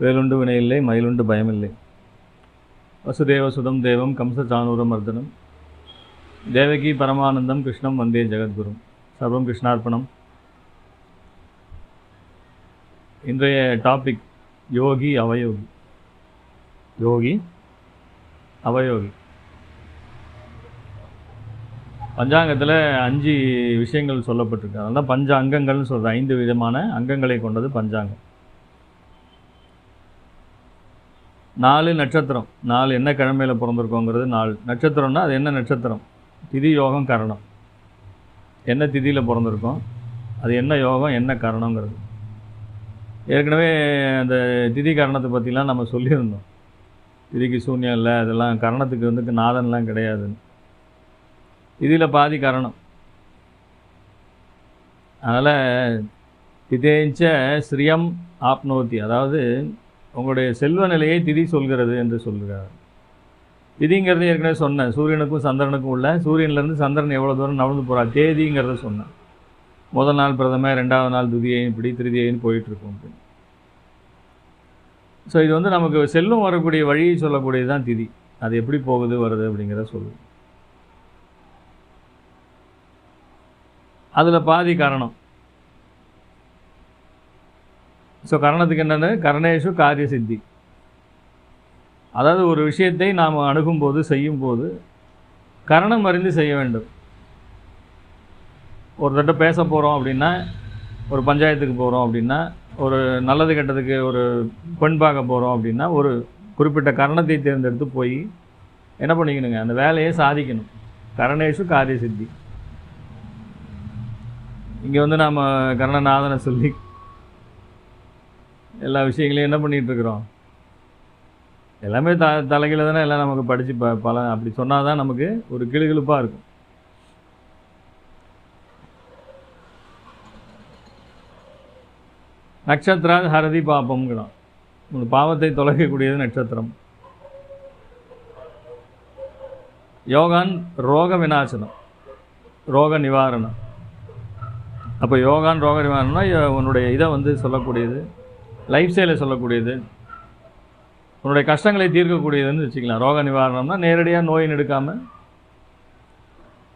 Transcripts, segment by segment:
வேலுண்டு வினையில்லை மயிலுண்டு பயமில்லை. வசுதேவ சுதம் தேவம் கம்ச சானூர மர்தனம். தேவகி பரமானந்தம் கிருஷ்ணம் வந்தே ஜெகத்குரும் சர்வம் கிருஷ்ணார்ப்பணம். இன்றைய டாபிக் யோகி அவயோகி. யோகி? அவயோகி. பஞ்சாங்கத்தில் அஞ்சு விஷயங்கள் சொல்லப்பட்டிருக்கு. அதனால தான் பஞ்ச அங்கங்கள்னு சொல்கிறது ஐந்து விதமான அங்கங்களை கொண்டது பஞ்சாங்கம். நாலு நட்சத்திரம். நாலு என்ன கிழமையில் பிறந்திருக்கோங்கிறது நாலு. நட்சத்திரம்னா அது என்ன நட்சத்திரம்? திதி யோகம் கரணம். என்ன திதியில் பிறந்திருக்கோம்? அது என்ன யோகம் என்ன கரணங்கிறது ஏற்கனவே அந்த திதி கரணத்தை பற்றிலாம் நம்ம சொல்லியிருந்தோம். திதிக்கு சூன்யம் இல்லை அதெல்லாம் கரணத்துக்கு வந்து நாதன்லாம் கிடையாதுன்னு. இதில் பாதி கரணம். அதனால் திதேஞ்ச ஸ்ரீயம் ஆப்னோத்தி அதாவது உங்களுடைய செல்வ நிலையை திதி சொல்கிறது என்று சொல்கிறார். திதிங்கிறது ஏற்கனவே சொன்னேன். சூரியனுக்கும் சந்திரனுக்கும் உள்ள சூரியன்லேருந்து சந்திரன் எவ்வளோ தூரம் நடந்து போகிறார் தேதிங்கிறத சொன்னேன். முதல் நாள் பிரதம ரெண்டாவது நாள் துதியை இப்படி திருதியைன்னு போயிட்டுருக்கோம் அப்படின்னு. ஸோ இது வந்து நமக்கு செல்வம் வரக்கூடிய வழியை சொல்லக்கூடியது தான் திதி. அது எப்படி போகுது வருது அப்படிங்கிறத சொல்லுது. அதில் பாதி காரணம். ஸோ கரணத்துக்கு என்னென்னு கரணேஷு காரிய சித்தி அதாவது ஒரு விஷயத்தை நாம் அணுகும்போது செய்யும்போது கரணம் அறிந்து செய்ய வேண்டும். ஒரு தட்ட பேச போகிறோம் அப்படின்னா ஒரு பஞ்சாயத்துக்கு போகிறோம் அப்படின்னா ஒரு நல்லது கெட்டதுக்கு ஒரு பெண் பார்க்க போகிறோம் அப்படின்னா ஒரு குறிப்பிட்ட கரணத்தை தேர்ந்தெடுத்து போய் என்ன பண்ணிக்கணுங்க? அந்த வேலையை சாதிக்கணும். கரணேஷு காரிய சித்தி இங்கே வந்து நாம் கர்ணநாதனை சொல்லி எல்லா விஷயங்களையும் என்ன பண்ணிகிட்ருக்குறோம் எல்லாமே த தலைகீழ தானே எல்லாம் நமக்கு படித்து ப பல அப்படி சொன்னால் தான் நமக்கு ஒரு கிளுகிழுப்பாக இருக்கும். நட்சத்திரா ஹரதி பாப்பம்ங்கிறோம் உங்கள் பாவத்தை தொலைக்கக்கூடியது நட்சத்திரம். யோகான் ரோக விநாசனம் ரோக நிவாரணம். அப்போ யோகான் ரோக நிவாரணம்னா உன்னுடைய இதை வந்து சொல்லக்கூடியது லைஃப் ஸ்டைலை சொல்லக்கூடியது. உன்னுடைய கஷ்டங்களை தீர்க்கக்கூடியதுன்னு வச்சுக்கலாம். ரோக நிவாரணம்னா நேரடியாக நோயின் எடுக்காமல்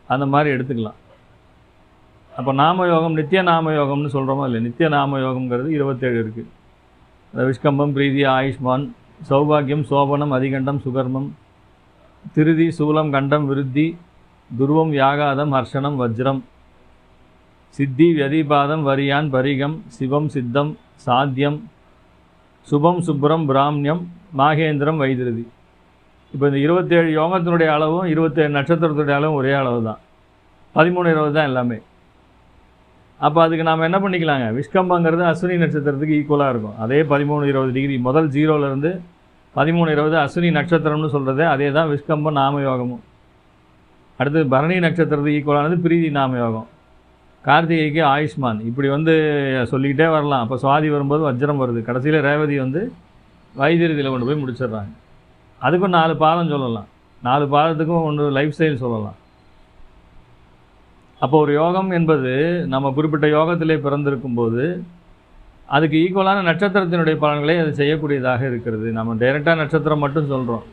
அந்த மாதிரி எடுத்துக்கலாம். அப்போ நாம யோகம் நித்திய நாம யோகம்னு சொல்கிறோமோ இல்லை நித்திய நாம யோகம்ங்கிறது இருபத்தேழு இருக்குது அந்த விஷ்கம்பம் பிரீதி ஆயுஷ்மான் சௌபாகியம் சோபனம் அதிகண்டம் சுகர்மம் திருதி சூலம் கண்டம் விருத்தி துருவம் யாகாதம் ஹர்ஷனம் வஜ்ரம் சித்தி வியதிபாதம் வரியான் பரிகம் சிவம் சித்தம் சாத்தியம் சுபம் சுப்ரம் பிராமணியம் மாகேந்திரம் வைத்திருதி இப்போ இந்த இருபத்தேழு யோகத்தினுடைய அளவும் இருபத்தேழு நட்சத்திரத்துடைய அளவும் ஒரே அளவு தான் பதிமூணு இருபது தான் எல்லாமே. அப்போ அதுக்கு நாம் என்ன பண்ணிக்கலாங்க? விஷ்கம்பங்கிறது அஸ்வினி நட்சத்திரத்துக்கு ஈக்குவலாக இருக்கும். அதே பதிமூணு இருபது டிகிரி முதல் ஜீரோலேருந்து பதிமூணு இருபது அஸ்வினி நட்சத்திரம்னு சொல்கிறது அதே தான் விஷ்கம்பம் நாமயோகமும் அடுத்து பரணி நட்சத்திரத்துக்கு ஈக்குவலானது பிரீதி நாம யோகம். கார்த்திகைக்கு ஆயுஷ்மான். இப்படி வந்து சொல்லிக்கிட்டே வரலாம். அப்போ சுவாதி வரும்போது வஜ்ரம் வருது. கடைசியில் ரேவதி வந்து வைத்தியத்தில் கொண்டு போய் முடிச்சிடுறாங்க. அதுக்கும் நாலு பாதம் சொல்லலாம். நாலு பாதத்துக்கும் ஒன்று லைஃப் ஸ்டைல் சொல்லலாம். அப்போ ஒரு யோகம் என்பது நம்ம குறிப்பிட்ட யோகத்திலே பிறந்திருக்கும் போது அதுக்கு ஈக்குவலான நட்சத்திரத்தினுடைய பலன்களை அது செய்யக்கூடியதாக இருக்கிறது. நம்ம டைரெக்டாக நட்சத்திரம் மட்டும் சொல்கிறோம்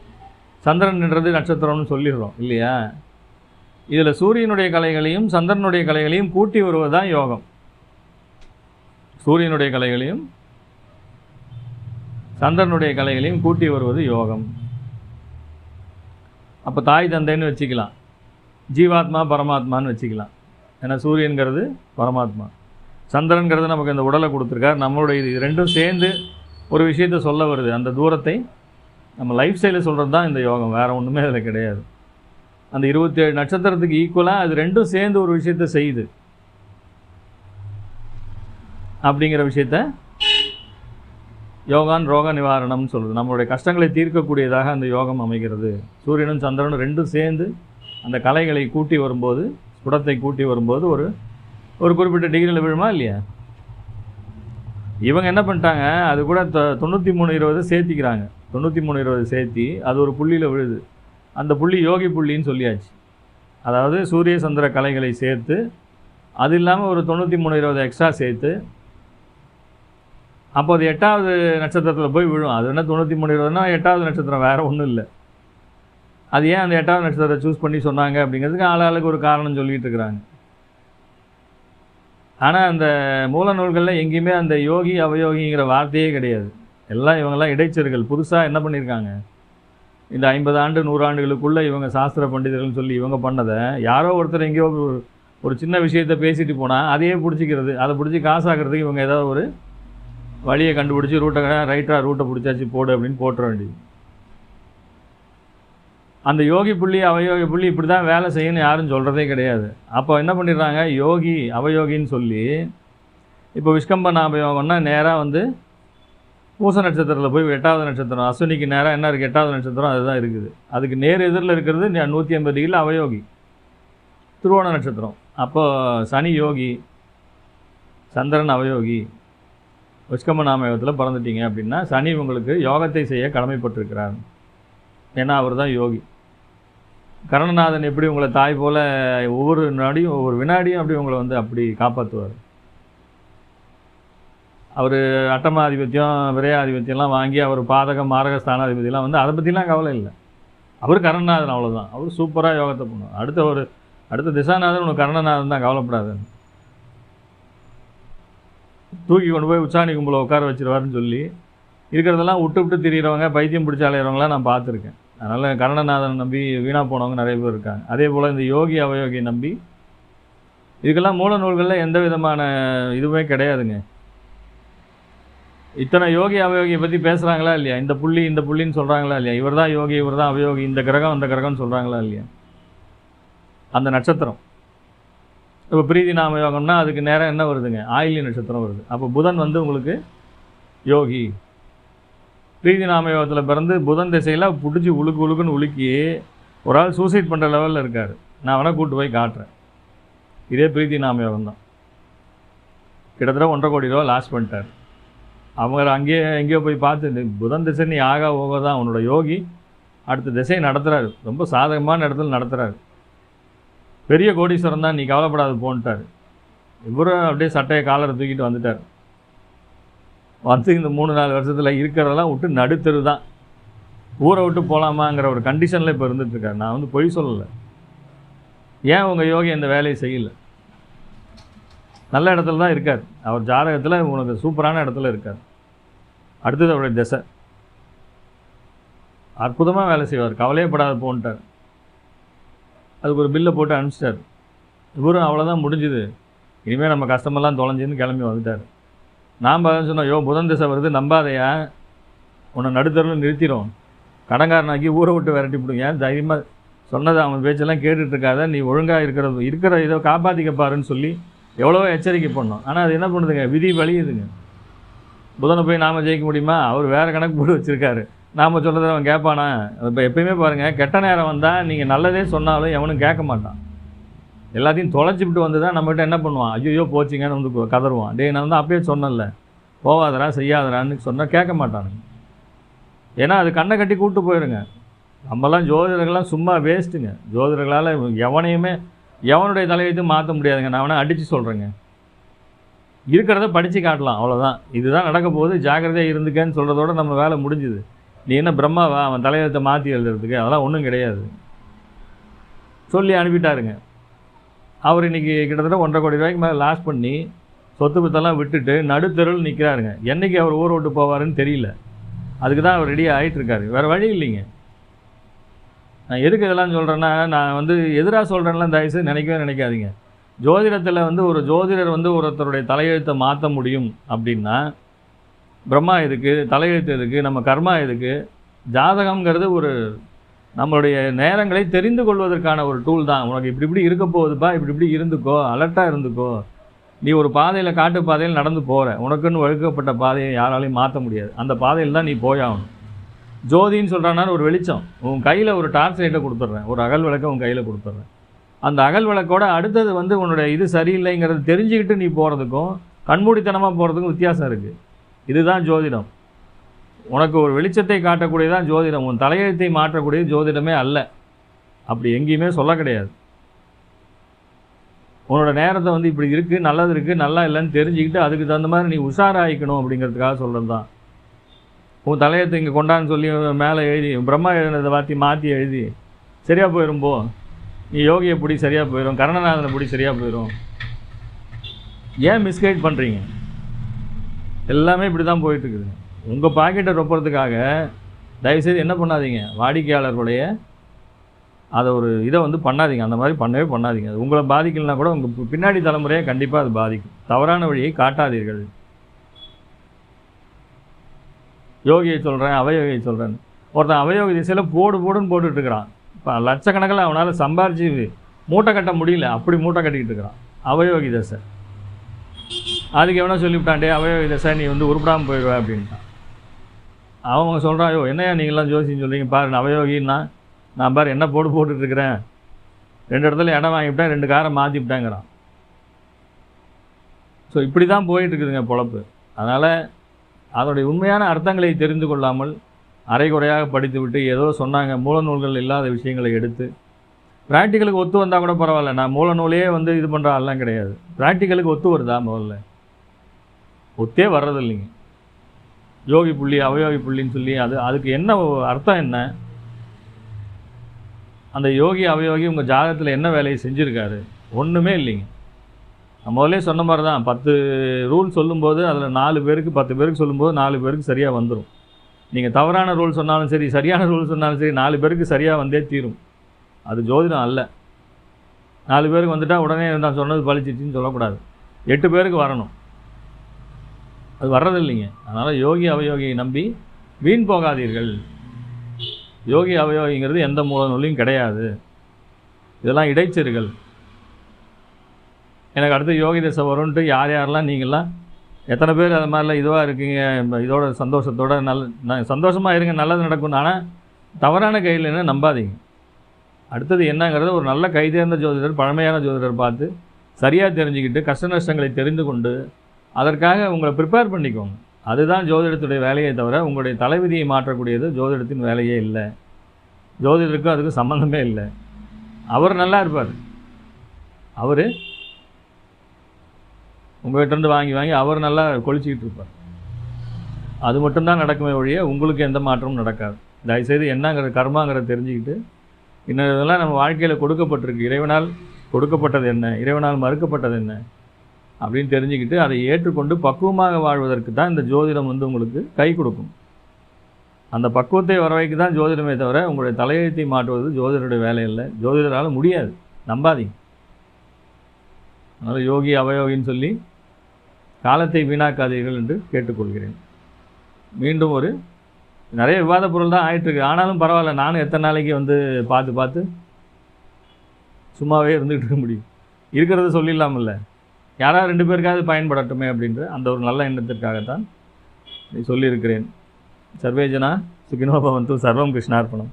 சந்திரன்ன்றது நட்சத்திரம்னு சொல்லிடுறோம். இல்லையா? இதில் சூரியனுடைய கலைகளையும் சந்திரனுடைய கலைகளையும் கூட்டி வருவது தான் யோகம். சூரியனுடைய கலைகளையும் சந்திரனுடைய கலைகளையும் கூட்டி வருவது யோகம். அப்போ தாய் தந்தைன்னு வச்சுக்கலாம். ஜீவாத்மா பரமாத்மான்னு வச்சுக்கலாம். ஏன்னா சூரியன்கிறது பரமாத்மா. சந்திரன்கிறது நமக்கு இந்த உடலை கொடுத்துருக்கார். நம்மளுடைய இது ரெண்டும் சேர்ந்து ஒரு விஷயத்தை சொல்ல வருது. அந்த தூரத்தை நம்ம லைஃப் ஸ்டைலில் சொல்கிறது தான் இந்த யோகம். வேறு ஒன்றுமே அதில் கிடையாது. அந்த இருபத்தி ஏழு நட்சத்திரத்துக்கு ஈக்குவலாக அது ரெண்டும் சேர்ந்து ஒரு விஷயத்த செய்யுது. அப்படிங்கிற விஷயத்த யோகான் ரோக நிவாரணம்னு சொல்லுது. நம்மளுடைய கஷ்டங்களை தீர்க்கக்கூடியதாக அந்த யோகம் அமைகிறது. சூரியனும் சந்திரனும் ரெண்டும் சேர்ந்து அந்த கலைகளை கூட்டி வரும்போது குடத்தை கூட்டி வரும்போது ஒரு ஒரு குறிப்பிட்ட டிகிரியில் விழுமா இல்லையா? இவங்க என்ன பண்ணிட்டாங்க அது கூட தொண்ணூற்றி மூணு இருபது சேர்த்திக்கிறாங்க. தொண்ணூற்றி மூணு இருபது சேர்த்தி அது ஒரு புள்ளியில் விழுது. அந்த புள்ளி யோகி புள்ளின்னு சொல்லியாச்சு. அதாவது சூரிய சந்திர கலைகளை சேர்த்து அது இல்லாமல் ஒரு தொண்ணூற்றி மூணு இருபது எக்ஸ்ட்ரா சேர்த்து அப்போ அது எட்டாவது நட்சத்திரத்தில் போய் விழும். அது என்ன தொண்ணூற்றி மூணு இருபதுனா எட்டாவது நட்சத்திரம் வேறு ஒன்றும் இல்லை. அது ஏன் அந்த எட்டாவது நட்சத்திரத்தை சூஸ் பண்ணி சொன்னாங்க அப்படிங்கிறதுக்கு ஆளாளுக்கு ஒரு காரணம் சொல்லிகிட்டு இருக்கிறாங்க. ஆனால் அந்த மூல நூல்களில் எங்கேயுமே அந்த யோகி அவயோகிங்கிற வார்த்தையே கிடையாது. எல்லாம் இவங்கெல்லாம் இடைச்சர்கள் புதுசாக என்ன பண்ணியிருக்காங்க இந்த ஐம்பது ஆண்டு நூறாண்டுகளுக்குள்ளே இவங்க சாஸ்திர பண்டிதர்கள்னு சொல்லி இவங்க பண்ணதை யாரோ ஒருத்தர் எங்கேயோ ஒரு ஒரு சின்ன விஷயத்தை பேசிட்டு போனால் அதையே பிடிச்சிக்கிறது. அதை பிடிச்சி காசாக்கிறதுக்கு இவங்க ஏதாவது ஒரு வழியை கண்டுபிடிச்சி ரூட்டை ரைட்டாக ரூட்டை பிடிச்சாச்சு போடு அப்படின்னு போட்டுற வேண்டியது. அந்த யோகி புள்ளி அவயோகி புள்ளி இப்படி தான் வேலை செய்யணும்னு யாரும் சொல்கிறதே கிடையாது. அப்போ என்ன பண்ணிடுறாங்க? யோகி அவயோகின்னு சொல்லி இப்போ விஷ்கம்பன் அபயோகம்னா நேராக வந்து பூச நட்சத்திரத்தில் போய் எட்டாவது நட்சத்திரம் அஸ்வினிக்கு நேராக என்ன இருக்குது எட்டாவது நட்சத்திரம் அதுதான் இருக்குது. அதுக்கு நேர் எதிரில் இருக்கிறது நூற்றி ஐம்பது டிகிரியில் அவயோகி. திருவோண நட்சத்திரம். அப்போ சனி யோகி சந்திரன் அவயோகி உஷ்கம நாமயோகத்தில் பிறந்துட்டீங்க அப்படின்னா சனி உங்களுக்கு யோகத்தை செய்ய கடமைப்பட்டிருக்கிறார். ஏன்னா அவர் தான் யோகி. கரணநாதன் எப்படி உங்களை தாய் போல் ஒவ்வொரு நொடியும் ஒவ்வொரு வினாடியும் அப்படி உங்களை வந்து அப்படி காப்பாற்றுவார் அவர் அட்டமாதிபத்தியம் விரையாதிபத்தியம்லாம் வாங்கி அவர் பாதகம் மாரக ஸ்தானாதிபதியெல்லாம் வந்து அதை பற்றிலாம் கவலை இல்லை. அவர் கரணநாதன் அவ்வளோதான் அவர் சூப்பராக யோகத்தை பண்ணுவார். அடுத்த ஒரு அடுத்த திசாநாதன் உனக்கு கரணநாதன் தான் கவலைப்படாது. தூக்கி கொண்டு போய் உச்சாணி கும்பலை உட்கார வச்சிருவாருன்னு சொல்லி இருக்கிறதெல்லாம் விட்டு விட்டு திரியிறவங்க பைத்தியம் பிடிச்ச அலையிறவங்களாம் நான் பார்த்துருக்கேன். அதனால் கரணநாதன் நம்பி வீணாக போனவங்க நிறைய பேர் இருக்காங்க. அதே போல் இந்த யோகி அவயோகி நம்பி இதுக்கெல்லாம் மூல நூல்களில் எந்த விதமான இதுவுமே கிடையாதுங்க. இத்தனை யோகி அவயோகியை பற்றி பேசுகிறாங்களா இல்லையா? இந்த புள்ளி இந்த புள்ளின்னு சொல்கிறாங்களா இல்லையா? இவர் தான் யோகி இவர் தான் அவயோகி இந்த கிரகம் அந்த கிரகம்னு சொல்கிறாங்களா இல்லையா? அந்த நட்சத்திரம். இப்போ பிரீதி நாம யோகம்னா அதுக்கு நேரம் என்ன வருதுங்க? ஆயிலி நட்சத்திரம் வருது. அப்போ புதன் வந்து உங்களுக்கு யோகி. பிரீதி நாம யோகத்தில் பிறந்து புதன் திசையில் பிடிச்சி உழுக்கு உழுக்குன்னு உலுக்கி ஒரு ஆள் சூசைட் பண்ணுற லெவலில் இருக்கார். நான் வேணால் கூட்டு போய் காட்டுறேன். இதே பிரீதி நாம யோகம் தான் கிட்டத்தட்ட ஒன்றரை கோடி ரூபா லாஸ் பண்ணிட்டார். அவங்க அங்கேயே எங்கேயோ போய் பார்த்து புதன் திசை நீ ஆகா ஓக தான் அவனோட யோகி அடுத்த திசையை நடத்துகிறாரு ரொம்ப சாதகமான இடத்துல நடத்துகிறாரு பெரிய கோடீஸ்வரன் தான் நீ கவலைப்படாது போன்ட்டார். இவரும் அப்படியே சட்டையை காலரை தூக்கிட்டு வந்துட்டார். வந்து இந்த மூணு நாலு வருஷத்தில் இருக்கிறதெல்லாம் விட்டு நடுத்தரு தான். ஊரை விட்டு போகலாமாங்கிற ஒரு கண்டிஷனில் இப்போ இருந்துகிட்ருக்காரு நான் வந்து பொய் சொல்லலை. ஏன் உங்கள் யோகி அந்த வேலையை செய்யலை? நல்ல இடத்துல தான் இருக்கார். அவர் ஜாதகத்தில் உனக்கு சூப்பரான இடத்துல இருக்கார். அடுத்தது அவருடைய திசை. அற்புதமாக வேலை செய்வார். கவலையப்படாத போன்ட்டார். அதுக்கு ஒரு பில்லை போட்டு அனுப்பிச்சிட்டார். இவரும் அவ்வளோதான் முடிஞ்சுது. இனிமேல் நம்ம கஷ்டமெல்லாம் தொலைஞ்சின்னு கிளம்பி வந்துட்டார். நாம் அதான் சொன்னோம் யோ புதன் திசை வருது நம்பாதையா? உன்னை நடுத்தரில் நிறுத்திடும் கடங்காரனாக்கி ஊரை விட்டு விரட்டி விடுங்க ஏன் தைரியமாக சொன்னது அவன் பேச்செல்லாம் கேட்டுட்ருக்காத நீ ஒழுங்காக இருக்கிறது இருக்கிற இதை காப்பாற்றிக்க பாருன்னு சொல்லி எவ்வளவோ எச்சரிக்கை பண்ணோம். ஆனால் அது என்ன பண்ணுதுங்க? விதி வழியுதுங்க. புதனை போய் நாம் ஜெயிக்க முடியுமா? அவர் வேறு கணக்கு போட்டு வச்சுருக்காரு. நாம் சொல்கிறத அவன் கேட்பானா? இப்போ எப்பயுமே பாருங்கள் கெட்ட நேரம் வந்தால் நீங்கள் நல்லதே சொன்னாலும் எவனும் கேட்க மாட்டான். எல்லாத்தையும் தொலைச்சிவிட்டு வந்து தான் நம்மகிட்ட என்ன பண்ணுவான்? ஐயோ போச்சுங்கன்னு வந்து கதருவான் டே டேய் நான் வந்து அப்பயே சொன்னேன்ல போவாதரா செய்யாதரான்னு சொன்னால் கேட்க மாட்டானுங்க. ஏன்னா அது கண்ணை கட்டி கூப்பிட்டு போயிருங்க. நம்மலாம் ஜோதிடர்கள்லாம் சும்மா வேஸ்ட்டுங்க ஜோதிடர்களால் எவனையுமே எவனுடைய தலையெழுத்து மாற்ற முடியாதுங்க. நான் வேணால் அடித்து சொல்கிறேங்க இருக்கிறத படித்து காட்டலாம். அவ்வளோதான் இதுதான் நடக்க போகுது. ஜாக்கிரதையாக இருந்துக்கன்னு சொல்கிறதோட நம்ம வேலை முடிஞ்சுது. நீ என்ன பிரம்மாவா அவன் தலையெழுத்தை மாற்றி எழுதுறதுக்கு. அதெல்லாம் ஒன்றும் கிடையாது. சொல்லி அனுப்பிட்டாருங்க. அவர் இன்றைக்கி கிட்டத்தட்ட ஒன்றரை கோடி ரூபாய்க்கு மேலே லாஸ் பண்ணி சொத்து பத்தெல்லாம் விட்டுட்டு நடுத்தருள் நிற்கிறாருங்க என்றைக்கு அவர் ஊரை விட்டு போவாருன்னு தெரியல. அதுக்கு தான் அவர் ரெடியாக ஆகிட்டுருக்காரு வேறு வழி இல்லைங்க. நான் எதுக்கு இதெல்லாம் சொல்கிறேன்னா நான் வந்து எதிராக சொல்கிறேன்லாம் தயவுசெய்து நினைக்கவே நினைக்காதீங்க. ஜோதிடத்தில் வந்து ஒரு ஜோதிடர் வந்து ஒருத்தருடைய தலையெழுத்தை மாற்ற முடியும் அப்படின்னா பிரம்மா எதுக்கு தலையெழுத்து எதுக்கு நம்ம கர்மா எதுக்கு ஜாதகம்ங்கிறது ஒரு நம்மளுடைய நேரங்களை தெரிந்து கொள்வதற்கான ஒரு டூல் தான். உனக்கு இப்படி இப்படி இருக்க போகுதுப்பா இப்படி இப்படி இருந்துக்கோ அலர்ட்டாக இருந்துக்கோ நீ ஒரு பாதையில் காட்டு பாதையில் நடந்து போகிற உனக்குன்னு ஒழுக்கப்பட்ட பாதையை யாராலையும் மாற்ற முடியாது. அந்த பாதையில் தான் நீ போயாகணும். ஜோதின்னு சொல்கிறானா ஒரு வெளிச்சம். உன் கையில் ஒரு டார்ச் லைட்டை கொடுத்துட்றேன். ஒரு அகல் விளக்கை உன் கையில் கொடுத்துட்றேன். அந்த அகல் விளக்கோட அடுத்தது வந்து உன்னுடைய இது சரியில்லைங்கிறது தெரிஞ்சுக்கிட்டு நீ போகிறதுக்கும் கண்மூடித்தனமாக போகிறதுக்கும் வித்தியாசம் இருக்குது இதுதான் ஜோதிடம். உனக்கு ஒரு வெளிச்சத்தை காட்டக்கூடியதான் ஜோதிடம். உன் தலையெழுத்தை மாற்றக்கூடிய ஜோதிடமே அல்ல. அப்படி எங்கேயுமே சொல்ல கிடையாது. உன்னோட நேரத்தை வந்து இப்படி இருக்குது நல்லது இருக்குது நல்லா இல்லைன்னு தெரிஞ்சுக்கிட்டு அதுக்கு தகுந்த மாதிரி நீ உஷாராயிக்கணும் அப்படிங்கிறதுக்காக சொல்கிறது தான் உன் தலையத்தை இங்கே கொண்டான்னு சொல்லி மேலே எழுதி பிரம்மா எழுதினதை மாற்றி மாற்றி எழுதி சரியாக போயிடும் போ. நீ யோகியை பிடி சரியாக போயிடும் கருணநாதனை பிடி சரியாக போயிடும் ஏன் மிஸ்கைட் பண்ணுறீங்க எல்லாமே இப்படி தான் போயிட்டுருக்குது. உங்கள் பாக்கெட்டை ரொப்புறதுக்காக தயவுசெய்து என்ன பண்ணாதீங்க? வாடிக்கையாளர்களுடைய அதை ஒரு இதை வந்து பண்ணாதீங்க. அந்த மாதிரி பண்ணவே பண்ணாதீங்க. அது உங்களை பாதிக்கலைன்னா கூட உங்கள் பின்னாடி தலைமுறையை கண்டிப்பாக அது பாதிக்கும். தவறான வழியை காட்டாதீர்கள். யோகியை சொல்கிறேன் அவயோகியை சொல்கிறேன் ஒருத்தன் அவயோக திசையில் போடு போடுன்னு போட்டுட்ருக்கிறான். இப்போ லட்சக்கணக்கில் அவனால் சம்பாரிச்சு மூட்டை கட்ட முடியல அப்படி மூட்டை கட்டிக்கிட்டு இருக்கிறான். அவயோகி தசை. அதுக்கு எவனோ சொல்லிவிட்டான்டே அவயோகி தசை நீ வந்து உருப்படாமல் போயிடுவ அப்படின்ட்டான். அவங்க சொல்கிறான் ஐயோ என்னையா நீங்களாம் ஜோசின்னு சொல்கிறீங்க பாரு நான் அவயோகின்னா நான் பாரு என்ன போடு போட்டுட்ருக்கிறேன். ரெண்டு இடத்துல இடம் வாங்கிவிட்டேன் ரெண்டு காரை மாற்றிவிட்டேங்கிறான் ஸோ இப்படி தான் போயிட்டுருக்குதுங்க பொழப்பு. அதனால் அதனுடைய உண்மையான அர்த்தங்களை தெரிந்து கொள்ளாமல் அரைகுறையாக படித்துவிட்டு ஏதோ சொன்னாங்க மூலநூல்கள் இல்லாத விஷயங்களை எடுத்து. ப்ராக்டிக்கலுக்கு ஒத்து வந்தால் கூட பரவாயில்ல. நான் மூலநூலையே வந்து இது பண்ணுற ஆள்லாம் கிடையாது. ப்ராக்டிக்கலுக்கு ஒத்து வருதா முதல்ல? ஒத்தே வர்றது இல்லைங்க யோகி புள்ளி அவயோகி புள்ளின்னு சொல்லி அது அதுக்கு என்ன அர்த்தம் என்ன? அந்த யோகி அவயோகி உங்கள் ஜாதகத்தில் என்ன வேலையை செஞ்சுருக்காரு? ஒன்றுமே இல்லைங்க. முதலே சொன்ன மாதிரி தான் பத்து ரூல் சொல்லும்போது அதில் நாலு பேருக்கு பத்து பேருக்கு சொல்லும்போது நாலு பேருக்கு சரியாக வந்துடும் நீங்கள் தவறான ரூல் சொன்னாலும் சரி சரியான ரூல் சொன்னாலும் சரி நாலு பேருக்கு சரியாக வந்தே தீரும். அது ஜோதிடம் அல்ல. நாலு பேருக்கு வந்துட்டால் உடனே நான் சொன்னது பழிச்சிச்சின்னு சொல்லக்கூடாது. எட்டு பேருக்கு வரணும். அது வர்றதில்லைங்க. அதனால் யோகி அவயோகியை நம்பி வீண் போகாதீர்கள். யோகி அவயோகிங்கிறது எந்த மூல நூலையும் கிடையாது. இதெல்லாம் இடைச்சர்கள் எனக்கு அடுத்து யோகி தசை வரும்ன்ட்டு யார் யாரெல்லாம் நீங்களாம் எத்தனை பேர் அது மாதிரிலாம் இதுவாக இருக்கீங்க? இதோட சந்தோஷத்தோட நல்ல சந்தோஷமாக இருங்க நல்லது நடக்கும். ஆனால் தவறான கையில் நம்பாதீங்க. அடுத்தது என்னங்கிறது ஒரு நல்ல கைதேர்ந்த ஜோதிடர் பழமையான ஜோதிடர் பார்த்து சரியாக தெரிஞ்சுக்கிட்டு கஷ்ட நஷ்டங்களை தெரிந்து கொண்டு அதற்காக உங்களை ப்ரிப்பேர் பண்ணிக்கோங்க. அதுதான் ஜோதிடத்துடைய வேலையை தவிர உங்களுடைய தலைவிதியை மாற்றக்கூடியது ஜோதிடத்தின் வேலையே இல்லை. ஜோதிடருக்கும் அதுக்கு சம்மந்தமே இல்லை. அவர் நல்லா இருப்பார். அவர் உங்கள்கிட்டருந்து வாங்கி வாங்கி அவர் நல்லா கொளிச்சிக்கிட்டு இருப்பார். அது மட்டும்தான் நடக்குமே ஒழிய உங்களுக்கு எந்த மாற்றமும் நடக்காது. தயவுசெய்து என்னங்கிற கர்மாங்கிறத தெரிஞ்சுக்கிட்டு இன்னும் இதெல்லாம் நம்ம வாழ்க்கையில் கொடுக்கப்பட்டிருக்கு. இறைவனால் கொடுக்கப்பட்டது என்ன? இறைவனால் மறுக்கப்பட்டது என்ன? அப்படின்னு தெரிஞ்சுக்கிட்டு அதை ஏற்றுக்கொண்டு பக்குவமாக வாழ்வதற்கு தான் இந்த ஜோதிடம் வந்து உங்களுக்கு கை கொடுக்கும். அந்த பக்குவத்தை வர வைக்க தான் ஜோதிடமே தவிர உங்களுடைய தலையெழுத்தை மாற்றுவது ஜோதிடருடைய வேலை இல்லை ஜோதிடரால் முடியாது. நம்பாதீங்க. அதனால் யோகி அவயோகின்னு சொல்லி காலத்தை வீணாக்காதீர்கள் என்று கேட்டுக்கொள்கிறேன். மீண்டும் ஒரு நிறைய விவாத பொருள் தான் ஆயிட்டுருக்கு. ஆனாலும் பரவாயில்ல நானும் எத்தனை நாளைக்கு வந்து பார்த்து பார்த்து சும்மாவே இருந்துகிட்டு இருக்க முடியும். இருக்கிறத சொல்லிடலாமில்ல. யாராவது ரெண்டு பேருக்காவது பயன்படட்டுமே அப்படின்ற அந்த ஒரு நல்ல எண்ணத்திற்காகத்தான் சொல்லியிருக்கிறேன். சர்வேஜனா சுகினோ பவந்து சர்வம் கிருஷ்ணார்ப்பணம்